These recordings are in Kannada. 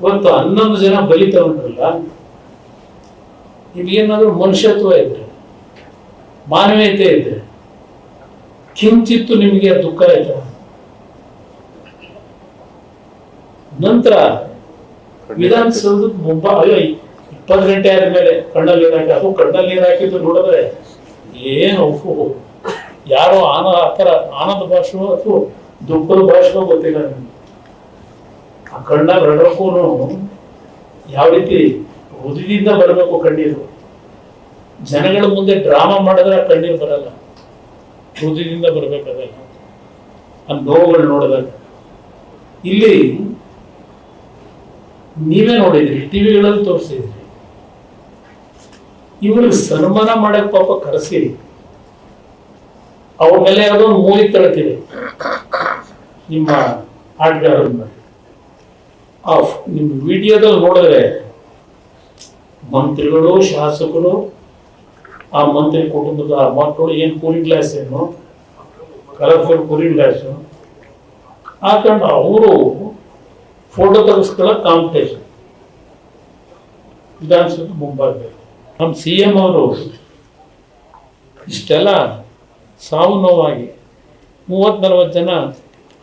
ಇವತ್ತು ಹನ್ನೊಂದು ಜನ ಬಲಿ ತಗೊಂಡ್ರಲ್ಲ ಇವೇನಾದ್ರೂ ಮನುಷ್ಯತ್ವ ಇದ್ರೆ ಮಾನವೀಯತೆ ಇದ್ರೆ ಕಿಂಚಿತ್ತು ನಿಮಗೆ ದುಃಖ ಆಯ್ತ? ನಂತರ ವಿಧಾನಸೌಧದ ಮುಂಬ ಅಯ್ಯೋ ಇಪ್ಪತ್ತು ಗಂಟೆ ಆದ್ಮೇಲೆ ಕಣ್ಣಲ್ಲಿ ನೀರು ಹಾಕಿ ಕಣ್ಣಲ್ಲಿ ನೀರು ಹಾಕಿದ್ದು ನೋಡಿದ್ರೆ ಏನು ಉಪ್ಪು? ಯಾರೋ ಆನ ಆ ಥರ ಆನಂದ ಭಾಷೆ ಅಥವಾ ದುಃಖದ ಭಾಷೆ ಗೊತ್ತಿಲ್ಲ ನನಗೆ ಆ ಕಣ್ಣಾಗ ರಡಕ್ಕೂ ಯಾವ ರೀತಿ ಹೃದಯದಿಂದ ಬರಬೇಕು ಕಣ್ಣೀರು? ಜನಗಳ ಮುಂದೆ ಡ್ರಾಮಾ ಮಾಡಿದ್ರೆ ಕಣ್ಣೀರು ಬರಲ್ಲ. ಹೃದಯದಿಂದ ಬರಬೇಕಾಗಲ್ಲ. ಆ ನೋವುಗಳು ನೋಡಿದಾಗ. ಇಲ್ಲಿ ನೀವೇ ನೋಡಿದ್ರಿ, ಟಿವಿಗಳಲ್ಲಿ ತೋರಿಸಿದ್ರಿ. ಇವ್ರಿಗೆ ಸನ್ಮಾನ ಮಾಡಕ್ ಪಾಪ ಕರೆಸಿ. ಅವ್ರ ಮೇಲೆ ಯಾವುದೋ ಮೂಲಿ ತಳ್ತಿದೆ ನಿಮ್ಮ ಆಟಗಾರರನ್ನ ಆ ನಿಮ್ಮ ವಿಡಿಯೋದಲ್ಲಿ ನೋಡಿದ್ರೆ ಮಂತ್ರಿಗಳು, ಶಾಸಕರು, ಆ ಮಂತ್ರಿ ಕುಟುಂಬದ ಆ ಮಕ್ಕಳು ಏನು ಕೂಲಿಂಗ್ ಗ್ಲಾಸ್ ಏನು? Colourful cooling glass. ಹಾಕೊಂಡು ಅವರು ಫೋಟೋ ತೆಗೆಸ್ಕೊಳ್ಳೋ ಕಾಂಪಿಟೇಷನ್ ವಿಧಾನಸೌಧ ಮುಂಭಾಗದಲ್ಲಿ ನಮ್ಮ ಸಿ ಎಂ ಅವರು ಇಷ್ಟೆಲ್ಲ ಸಾವು ನೋವಾಗಿ ಮೂವತ್ತು ನಲವತ್ತು ಜನ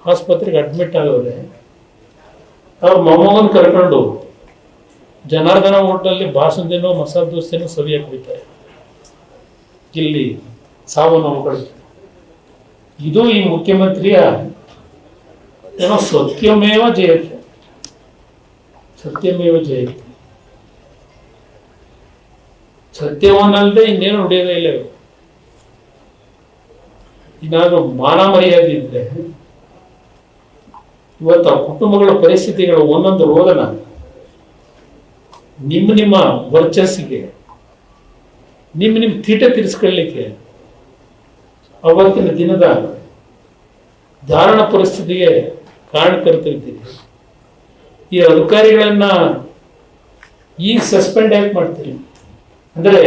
ಆಸ್ಪತ್ರೆಗೆ ಅಡ್ಮಿಟ್ ಆಗವ್ರೆ ಅವ್ರ ಮೊಮ್ಮಗನ್ ಕರ್ಕೊಂಡು ಜನಾರ್ದನ ಹೋಟೆಲಲ್ಲಿ ಬಾಸುಂದಿನೋ ಮಸಾಲ ದೋಸೆನೋ ಸವಿಯಾಗಿ ಕುಡಿತಾರೆ. ಇಲ್ಲಿ ಸಾವು ನೋವುಗಳು ಇದು ಈ ಮುಖ್ಯಮಂತ್ರಿಯ ಏನೋ ಸತ್ಯಮೇವ ಜಯತೆ ಸತ್ಯಮೇವ ಜಯತೆ ಸತ್ಯವನ್ನಲ್ಲದೆ ಇನ್ನೇನು ನುಡಿಯೋದೇ ಇಲ್ಲ ಇನ್ನಾದ್ರೂ ಮಾನ ಮರ್ಯಾದೆ ಇದ್ರೆ ಇವತ್ತು ಆ ಕುಟುಂಬಗಳ ಪರಿಸ್ಥಿತಿಗಳು ಒಂದೊಂದು ರೋದನ ನಿಮ್ಮ ನಿಮ್ಮ ವರ್ಚಸ್ಸಿಗೆ, ನಿಮ್ಮ ನಿಮ್ಮ ತೀಟ ತೀರಿಸ್ಕೊಳ್ಳಿಕ್ಕೆ ಅವತ್ತಿನ ದಿನದ ಧಾರಣ ಪರಿಸ್ಥಿತಿಗೆ ಕಾರಣಕರ್ತಿದ್ದೀರಿ ಈ ಅಧಿಕಾರಿಗಳನ್ನ ಈಗ ಸಸ್ಪೆಂಡ್ ಯಾಕೆ ಮಾಡ್ತೀರಿ? ಅಂದರೆ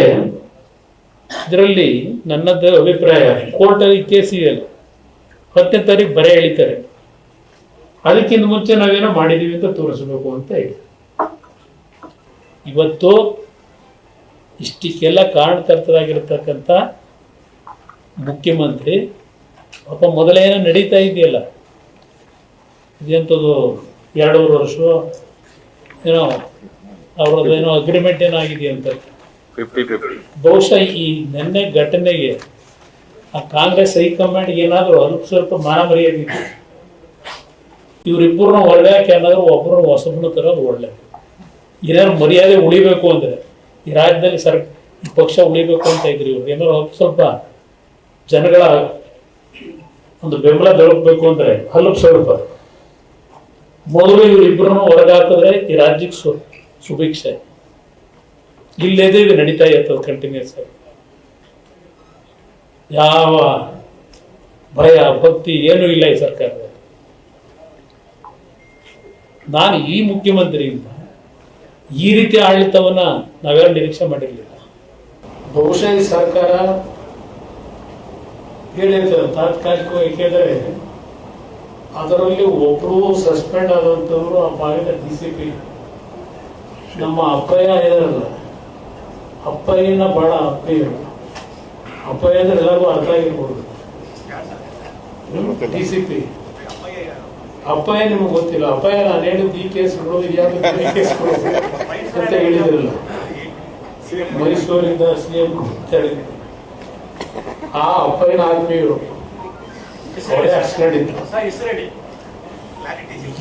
ಇದರಲ್ಲಿ ನನ್ನದು ಅಭಿಪ್ರಾಯ, ಕೋರ್ಟಲ್ಲಿ ಕೇಸ್ ಇದೆಯಲ್ಲ ಹತ್ತನೇ ತಾರೀಕು ಬರೆ ಎಳಿತಾರೆ. ಅದಕ್ಕಿಂತ ಮುಂಚೆ ನಾವೇನೋ ಮಾಡಿದೀವಿ ಅಂತ ತೋರಿಸ್ಬೇಕು ಅಂತ ಇದೆ. ಇವತ್ತು ಇಷ್ಟಕ್ಕೆಲ್ಲ ಕಾರಣಕರ್ತರಾಗಿರ್ತಕ್ಕಂಥ ಮುಖ್ಯಮಂತ್ರಿ ಪಾಪ ಮೊದಲೇನೋ ನಡೀತಾ ಇದೆಯಲ್ಲ. ಇದೆಂಥದ್ದು ಎರಡೂವರೆ ವರ್ಷ ಏನೋ ಅವ್ರದ್ದು ಏನೋ ಅಗ್ರಿಮೆಂಟ್ ಏನೋ ಅಂತ. ಬಹುಶಃ ಈ ನಿನ್ನೆ ಘಟನೆಗೆ ಆ ಕಾಂಗ್ರೆಸ್ ಹೈಕಮಾಂಡ್ ಏನಾದರೂ ಅಲ್ಪ ಸ್ವಲ್ಪ ಮಾನ ಮರ್ಯಾದೆ ಇವರಿಬ್ಬರನ್ನ ಹೊರಗೆ ಹಾಕಿ ಒಬ್ಬರು ತರ ತರೋದು ಒಳ್ಳೆ. ಏನಾದ್ರು ಮರ್ಯಾದೆ ಉಳಿಬೇಕು ಅಂದ್ರೆ, ಈ ರಾಜ್ಯದಲ್ಲಿ ಸರ್ ಪಕ್ಷ ಉಳಿಬೇಕು ಅಂತ ಇದ್ರಿ ಇವ್ರು. ಏನಾದ್ರು ಸ್ವಲ್ಪ ಜನಗಳ ಒಂದು ಬೆಂಬಲ ದೊರಕಬೇಕು ಅಂದ್ರೆ ಅಲ್ಪ ಸ್ವಲ್ಪ. ಮೊದಲು ಇವರಿಬ್ಬರನ್ನು ಹೊರಗೆ ಹಾಕಿದ್ರೆ ಈ ರಾಜ್ಯಕ್ಕೆ ಸು, ಸುಭಿಕ್ಷೆ. ಇಲ್ಲೇದೇ ಇದು ನಡೀತಾ ಇರ್ತದೆ ಕಂಟಿನ್ಯೂಸ್ ಆಗಿ. ಯಾವ ಭಯ, ಭಕ್ತಿ ಏನೂ ಇಲ್ಲ ಈ ಸರ್ಕಾರದಲ್ಲಿ ನಾನು ಈ ಮುಖ್ಯಮಂತ್ರಿಯಿಂದ ಈ ರೀತಿ ಆಡಳಿತವನ್ನ ನಾವೆಲ್ಲ ನಿರೀಕ್ಷೆ ಮಾಡಿರಲಿಲ್ಲ. ಬಹುಶಃ ಈ ಸರ್ಕಾರ ಹೇಳಿರ್ತಾರೆ ತಾತ್ಕಾಲಿಕವಾಗಿ ಕೇಳಿದ್ರೆ ಅದರಲ್ಲಿ ಒಬ್ಬರು ಸಸ್ಪೆಂಡ್ ಆದಂಥವ್ರು ಆ ಭಾಗದ ಡಿ ಸಿ ಪಿ ನಮ್ಮ ಅಪ್ಪಯ್ಯ ಇದಾರಲ್ಲ ಅಪ್ಪಯ್ಯನ ಬಹಳ ಅಪ್ಪಯ್ಯ. ಅಪ್ಪಯ್ಯ ಅಂದ್ರೆ ಎಲ್ಲರಿಗೂ ಅರ್ಥ ಆಗಿರ್ಬೋದು. ಡಿ ಸಿ ಪಿ ಅಪ್ಪಯ್ಯ ನಿಮಗೆ ಗೊತ್ತಿಲ್ಲ. ಅಪಾಯ ನಾನು ಹೇಳಿದ್ದು ಈ ಕೇಸ್ಗಳು ಯಾವ್ದು ಈ ಕೇಸ್ಗಳು ಅಂತ ಹೇಳಿದಿರಲ್ಲ. ಮೈಸೂರಿಂದ ಸಿ ಎಂ ಆ ಅಪ್ಪಯ್ಯನ ಆದ್ಮೇಲೆ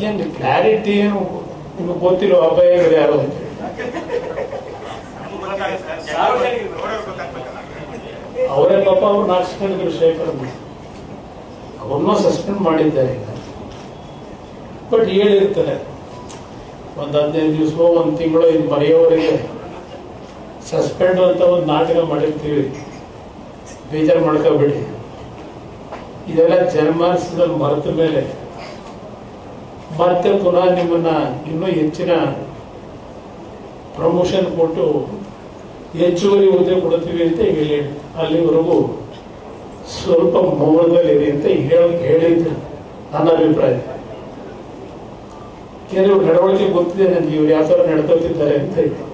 ಏನು ಕ್ಲಾರಿಟಿ ಏನು ನಿಮಗೆ ಅಪ್ಪಯ್ಯ ಅಂದ್ರೆ ಯಾರು ಅಂತ? ಅವರೇ ಪಾಪ ಅವ್ರು ನಾಚಿಕೊಂಡಿದ್ರು ಶೇಖರ್ ಅವ್ರನ್ನೂ. ಸಸ್ಪೆಂಡ್ ಮಾಡಿದ್ದಾರೆ ಈಗ. ಬಟ್ ಹೇಳಿರ್ತಾರೆ ಒಂದು ಹದಿನೈದು ದಿವಸ ಒಂದು ತಿಂಗಳು ಇನ್ನು ಬರೆಯೋವರೆಗೆ ಸಸ್ಪೆಂಡ್ ಅಂತ ಒಂದು ನಾಟಕ ಮಾಡಿರ್ತೀವಿ. ಬೇಜಾರು ಮಾಡ್ಕೋಬೇಡಿ. ಇದೆಲ್ಲ ಜನಮಾನಸದಲ್ಲಿ ಮರೆತ ಮೇಲೆ. ಮತ್ತೆ ಪುನಃ ನಿಮ್ಮನ್ನ ಇನ್ನೂ ಹೆಚ್ಚಿನ ಪ್ರಮೋಷನ್ ಕೊಟ್ಟು ಹೆಚ್ಚುವರಿ ಹುದ್ದೆ ಕೊಡ್ತೀವಿ ಅಂತ ಹೇಳಿ, ಅಲ್ಲಿವರೆಗೂ ಸ್ವಲ್ಪ ಮೌನದಲ್ಲಿರಿ ಅಂತ ಹೇಳಿ ಹೇಳಿದ್ದು ನನ್ನ ಅಭಿಪ್ರಾಯ. ಇವ್ರ ನಡವಳಿಕೆ ಗೊತ್ತಿದೆ ನನಗೆ ಇವ್ರು ಯಾವ ಥರ ನಡ್ಕೊಳ್ತಿದ್ದಾರೆ ಅಂತ ಹೇಳಿ